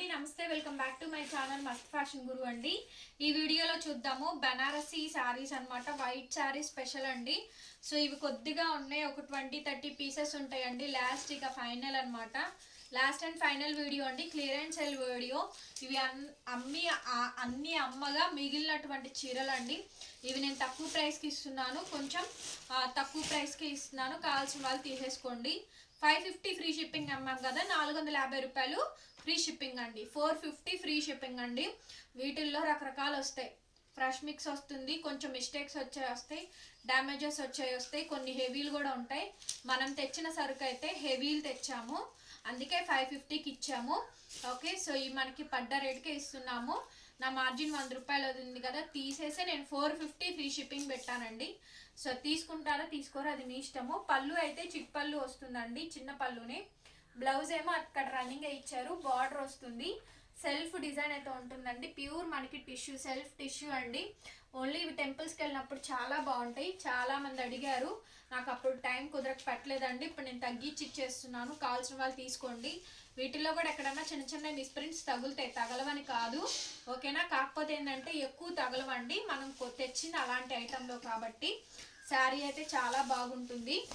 అండి నమస్తే welcome back to my channel Mast fashion Guru అండి. ఈ వీడియోలో చూద్దాము బనారసి శారీస్ అన్నమాట వైట్ శారీ స్పెషల్ అండి. సో ఇవి కొద్దిగా ఉన్నాయి ఒక ట్వంటీ థర్టీ పీసెస్ ఉంటాయండి లాస్ట్ ఇక ఫైనల్ అనమాట లాస్ట్ అండ్ ఫైనల్ వీడియో అండి క్లియరెన్స్ సెల్ వీడియో. ఇవి అన్ అమ్మి అన్ని అమ్మగా మిగిలినటువంటి చీరలు అండి. ఇవి నేను తక్కువ ప్రైస్కి ఇస్తున్నాను కొంచెం తక్కువ ప్రైస్కి ఇస్తున్నాను కావాల్సిన వాళ్ళు తీసేసుకోండి. ఫైవ్ ఫిఫ్టీ ఫ్రీ షిప్పింగ్ అమ్మాం కదా నాలుగు వందల యాభై రూపాయలు ఫ్రీ షిప్పింగ్ అండి. ఫోర్ ఫిఫ్టీ ఫ్రీ షిప్పింగ్ అండి. వీటిల్లో రకరకాలు వస్తాయి. ఫ్రెష్ మిక్స్ వస్తుంది కొంచెం మిస్టేక్స్ వచ్చే వస్తాయి డ్యామేజెస్ వచ్చాయి వస్తాయి కొన్ని హెవీలు కూడా ఉంటాయి. మనం తెచ్చిన సరుకు అయితే హెవీలు తెచ్చాము. అందుకే ఫైవ్ ఫిఫ్టీకి ఇచ్చాము. ఓకే సో ఈ మనకి పడ్డ రేట్కే ఇస్తున్నాము. నా మార్జిన్ వంద రూపాయలు అది ఉంది కదా తీసేసి నేను ఫోర్ ఫిఫ్టీ ఫ్రీ షిప్పింగ్ పెట్టానండి. సో తీసుకుంటారా తీసుకోరా అది మీ ఇష్టము. పళ్ళు అయితే చిట్ పళ్ళు వస్తుందండి చిన్న పళ్ళునే. బ్లౌజ్ ఏమో అక్కడ రన్నింగ్ ఇచ్చారు బార్డర్ వస్తుంది. సెల్ఫ్ డిజైన్ అయితే ఉంటుందండి ప్యూర్ మనకి టిష్యూ సెల్ఫ్ టిష్యూ అండి. ఓన్లీ ఇవి టెంపుల్స్కి వెళ్ళినప్పుడు చాలా బాగుంటాయి. చాలా మంది అడిగారు నాకు అప్పుడు టైం కుదరక పెట్టలేదండి ఇప్పుడు నేను తగ్గించి ఇచ్చేస్తున్నాను కావాల్సిన వాళ్ళు తీసుకోండి. వీటిల్లో కూడా ఎక్కడన్నా చిన్న చిన్న మిస్ప్రింట్స్ తగులుతాయి తగలవని కాదు. ఓకేనా? కాకపోతే ఏంటంటే ఎక్కువ తగలవండి. మనం కొ- తెచ్చింది అలాంటి ఐటెంలో కాబట్టి శారీ అయితే చాలా బాగుంటుంది.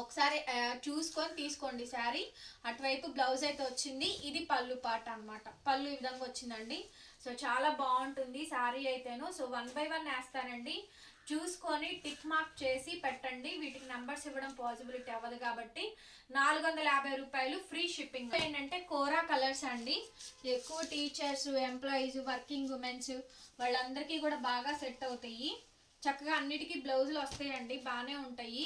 ఒకసారి చూసుకొని తీసుకోండి శారీ. అటువైపు బ్లౌజ్ అయితే వచ్చింది. ఇది పళ్ళు పాట అన్నమాట. పళ్ళు ఈ విధంగా వచ్చిందండి. సో చాలా బాగుంటుంది శారీ అయితేను. సో వన్ బై వన్ వేస్తానండి. చూసుకొని టిక్ మార్క్ చేసి పెట్టండి. వీటికి నంబర్స్ ఇవ్వడం పాసిబిలిటీ అవ్వదు కాబట్టి. నాలుగు వందల యాభై రూపాయలు ఫ్రీ షిప్పింగ్. ఏంటంటే కోరా కలర్స్ అండి. ఎక్కువ టీచర్స్ ఎంప్లాయీస్ వర్కింగ్ ఉమెన్స్ వాళ్ళందరికీ కూడా బాగా సెట్ అవుతాయి. చక్కగా అన్నిటికీ బ్లౌజులు వస్తాయండి బాగానే ఉంటాయి.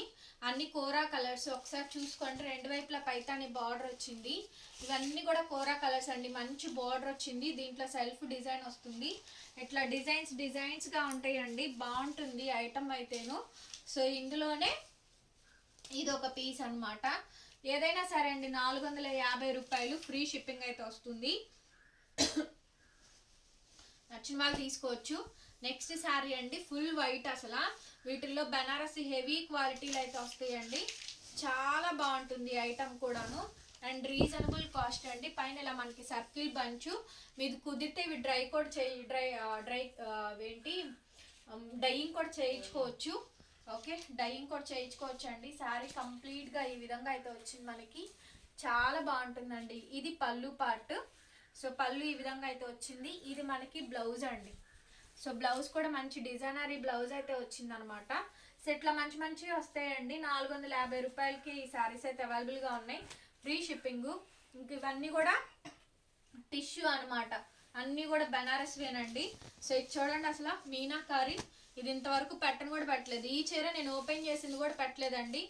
అన్ని కోరా కలర్స్ ఒకసారి చూసుకోండి రెండు వైపులా పైతాని బార్డర్ వచ్చింది. ఇవన్నీ కూడా కోరా కలర్స్ అండి మంచి బార్డర్ వచ్చింది. దీంట్లో సెల్ఫ్ డిజైన్ వస్తుంది. ఇట్లా డిజైన్స్ డిజైన్స్గా ఉంటాయండి బాగుంటుంది ఐటమ్ అయితేను. సో ఇందులోనే ఇది ఒక పీస్ అన్నమాట. ఏదైనా సరే అండి నాలుగు వందల యాభై రూపాయలు ఫ్రీ షిప్పింగ్ అయితే వస్తుంది. నచ్చిన వాళ్ళు తీసుకోవచ్చు. నెక్స్ట్ శారీ అండి ఫుల్ వైట్ అసలు. వీటిల్లో బెనారసి హెవీ క్వాలిటీలు అయితే వస్తాయండి. చాలా బాగుంటుంది ఐటమ్ కూడాను. అండ్ రీజనబుల్ కాస్ట్ అండి. పైన ఇలా మనకి సర్కిల్ బంచు. మీది కుదిరితే ఇవి డ్రై కూడా చేయి డ్రై డ్రై ఏంటి డైయింగ్ కూడా చేయించుకోవచ్చు. ఓకే? డైయింగ్ కూడా చేయించుకోవచ్చు అండి శారీ కంప్లీట్గా ఈ విధంగా అయితే వచ్చింది మనకి. చాలా బాగుంటుందండి. ఇది పళ్ళు పార్ట్. సో పళ్ళు ఈ విధంగా అయితే వచ్చింది. ఇది మనకి బ్లౌజ్ అండి. సో బ్లౌజ్ కూడా మంచి డిజైనరీ బ్లౌజ్ అయితే వచ్చింది అనమాట సో ఇట్లా మంచి మంచి వస్తాయండి. నాలుగు వందల యాభై రూపాయలకి ఈ శారీస్ అయితే అవైలబుల్గా ఉన్నాయి. ఫ్రీ షిప్పింగ్ ఇంక ఇవన్నీ కూడా టిష్యూ అన్నమాట అన్నీ కూడా బెనారస్వేనండి సో ఇది చూడండి అసలు మీనాకారి. ఇది ఇంతవరకు పెట్టను కూడా పెట్టలేదు. ఈ చీర నేను ఓపెన్ చేసింది కూడా పెట్టలేదండి.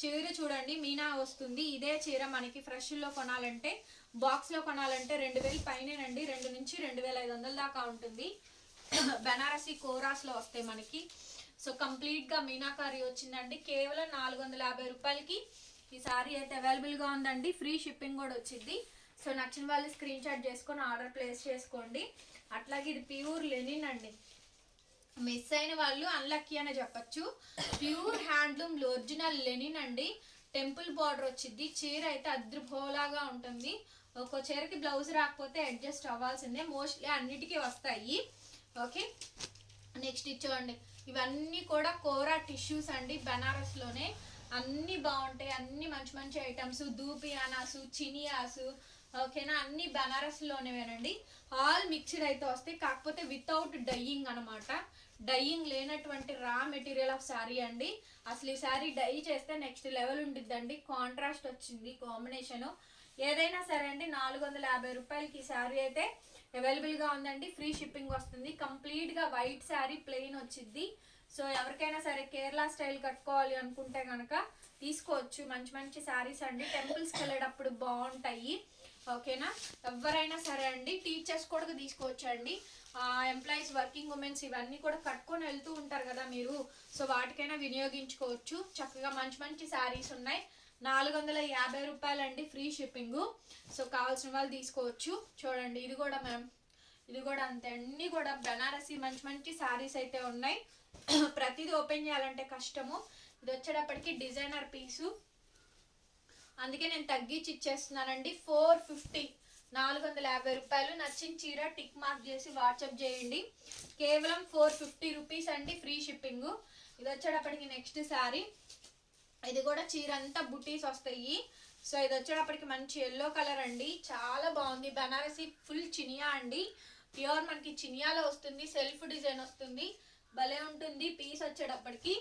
చీర చూడండి మీనా వస్తుంది. ఇదే చీర మనకి ఫ్రెష్లో కొనాలంటే బాక్స్లో కొనాలంటే రెండు వేలు పైనేనండి. రెండు నుంచి రెండు వేల ఐదు వందల దాకా ఉంటుంది. బెనారసి కోరాస్లో వస్తాయి మనకి. సో కంప్లీట్గా మీనాకారి వచ్చిందండి. కేవలం నాలుగు వందల యాభై రూపాయలకి ఈ సారీ అయితే అవైలబుల్గా ఉందండి. ఫ్రీ షిప్పింగ్ కూడా వచ్చింది. సో నచ్చిన వాళ్ళు స్క్రీన్ షాట్ చేసుకొని ఆర్డర్ ప్లేస్ చేసుకోండి. అట్లాగే ఇది ప్యూర్ లెనిన్ అండి. మిస్ అయిన వాళ్ళు అన్లక్కీ అని చెప్పచ్చు. ప్యూర్ హ్యాండ్లూమ్ ఒరిజినల్ లెనిన్ అండి. టెంపుల్ బార్డర్ వచ్చింది. చీర అయితే అద్రుభోలాగా ఉంటుంది. ఒక్కో చీరకి బ్లౌజ్ రాకపోతే అడ్జస్ట్ అవ్వాల్సిందే. మోస్ట్లీ అన్నిటికీ వస్తాయి. ఓకే? నెక్స్ట్ ఇచ్చోండి ఇవన్నీ కూడా కోరా టిష్యూస్ అండి బెనారస్లోనే. అన్నీ బాగుంటాయి. అన్ని మంచి మంచి ఐటమ్స్. దూపియానాసు చినియాసు ఓకేనా? అన్ని బెనారస్లోనేవేనండి. ఆల్ మిక్స్డ్ అయితే వస్తాయి. కాకపోతే వితౌట్ డయ్యింగ్ అనమాట డయ్యింగ్ లేనటువంటి రా మెటీరియల్ ఆఫ్ శారీ అండి. అసలు ఈ శారీ డై చేస్తే నెక్స్ట్ లెవెల్ ఉండిద్దండి. కాంట్రాస్ట్ వచ్చింది కాంబినేషను. ఏదైనా సరే అండి నాలుగు వందల యాభై రూపాయలకి ఈ శారీ అయితే అవైలబుల్గా ఉందండి. ఫ్రీ షిప్పింగ్ వస్తుంది. కంప్లీట్గా వైట్ శారీ ప్లెయిన్ వచ్చింది సో ఎవరికైనా సరే కేరళ స్టైల్ కట్టుకోవాలి అనుకుంటే కనుక తీసుకోవచ్చు. మంచి మంచి శారీస్ అండి. టెంపుల్స్కి వెళ్ళేటప్పుడు బాగుంటాయి. ఓకేనా ఎవరైనా సరే అండి టీచర్స్ కూడా తీసుకోవచ్చు అండి. ఎంప్లాయీస్ వర్కింగ్ ఉమెన్స్ ఇవన్నీ కూడా కట్టుకొని వెళ్తూ ఉంటారు కదా మీరు. సో వాటికైనా వినియోగించుకోవచ్చు. చక్కగా మంచి మంచి శారీస్ ఉన్నాయి. నాలుగు వందల యాభై రూపాయలండి ఫ్రీ షిప్పింగ్. సో కావాల్సిన వాళ్ళు తీసుకోవచ్చు. చూడండి ఇది కూడా మ్యామ్ ఇది కూడా అంతే. అన్నీ కూడా బెనారసి మంచి మంచి శారీస్ అయితే ఉన్నాయి. ప్రతిదీ ఓపెన్ చేయాలంటే కష్టము. ఇది వచ్చేటప్పటికి డిజైనర్ పీసు. అందుకే నేను తగ్గించి ఇచ్చేస్తున్నానండి. ఫోర్ ఫిఫ్టీ నాలుగు వందల యాభై రూపాయలు. నచ్చిన చీర టిక్ మార్క్ చేసి వాట్సాప్ చేయండి. కేవలం ఫోర్ ఫిఫ్టీ రూపీస్ అండి ఫ్రీ షిప్పింగ్. ఇది వచ్చేటప్పటికి నెక్స్ట్ శారీ ఇది కూడా చీర అంతా బుటీస్ వస్తాయి. సో ఇది వచ్చేటప్పటికి మంచి ఎల్లో కలర్ అండి. చాలా బాగుంది. బనారసి ఫుల్ చినియా అండి. ప్యూర్ మనకి చినియాలో వస్తుంది. సెల్ఫ్ డిజైన్ వస్తుంది. భలే ఉంటుంది పీస్ వచ్చేటప్పటికి.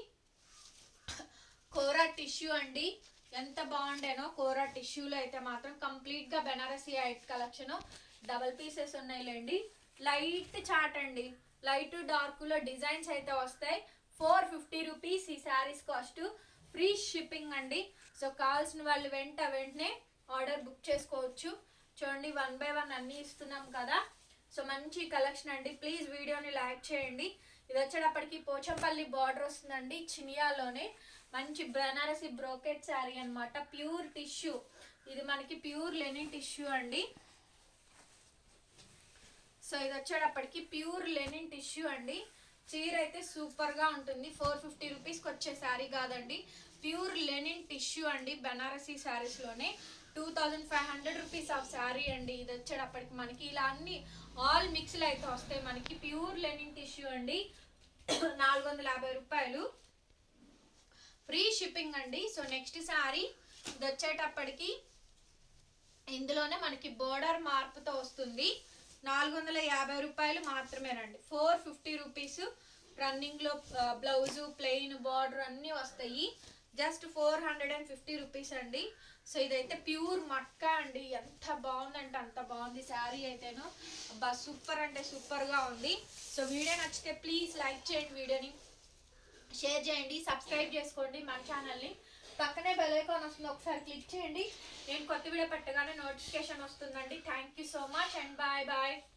కోరా టిష్యూ అండి. ఎంత బాగుండేనో కోరా టిష్యూలో అయితే మాత్రం కంప్లీట్గా Banarasi white collection double pieces ఉన్నాయిలేండి. Light చాట్ అండి. లైట్ డార్క్లో డిజైన్స్ అయితే వస్తాయి. ఫోర్ ఫిఫ్టీ రూపీస్ ఈ శారీస్ కాస్ట్ ఫ్రీ షిప్పింగ్ అండి. సో కావాల్సిన వాళ్ళు వెంట వెంటనే ఆర్డర్ బుక్ చేసుకోవచ్చు. చూడండి వన్ బై వన్ అన్నీ ఇస్తున్నాం కదా. సో మంచి కలెక్షన్ అండి. ప్లీజ్ వీడియోని లైక్ చేయండి. ఇది వచ్చేటప్పటికి పోచంపల్లి బార్డర్ వస్తుందండి చినియాలోనే. మంచి బనారసి బ్రోకెట్ శారీ అనమాట ప్యూర్ టిష్యూ. ఇది మనకి ప్యూర్ లెనిన్ టిష్యూ అండి. సో ఇది వచ్చేటప్పటికి ప్యూర్ లెనిన్ టిష్యూ అండి. చీర అయితే సూపర్గా ఉంటుంది. ఫోర్ ఫిఫ్టీ రూపీస్కి వచ్చే శారీ కాదండి. ప్యూర్ లెనిన్ టిష్యూ అండి Banarasi శారీస్లోనే. Two thousand five hundred rupees of sari అండి. ఇది వచ్చేటప్పటికి మనకి ఇలా అన్ని ఆల్ మిక్స్లు అయితే వస్తాయి మనకి. ప్యూర్ లెనిన్ టిష్యూ అండి. నాలుగు వందల యాభై రూపాయలు. ఫ్రీ షిప్పింగ్ అండి. సో నెక్స్ట్ శారీ ఇది వచ్చేటప్పటికి ఇందులోనే మనకి బోర్డర్ మార్పుతో వస్తుంది. నాలుగు వందల యాభై రూపాయలు మాత్రమేనండి. ఫోర్ ఫిఫ్టీ రూపీస్ రన్నింగ్లో బ్లౌజు ప్లెయిన్ బార్డర్ అన్నీ వస్తాయి. Just four hundred and fifty rupees అండి. సో ఇదైతే ప్యూర్ మట్కా అండి. ఎంత బాగుందంటే అంత బాగుంది శారీ అయితేను. అబ్బా సూపర్ అంటే సూపర్గా ఉంది. సో వీడియో నచ్చితే ప్లీజ్ లైక్ చేయండి వీడియోని. షేర్ చేయండి సబ్స్క్రైబ్ చేసుకోండి మన ఛానల్ని. పక్కనే బెల్ ఐకాన్ వస్తుంది ఒకసారి క్లిక్ చేయండి. నేను కొత్త వీడియో పెట్టగానే నోటిఫికేషన్ వస్తుందండి. Thank you so much and bye bye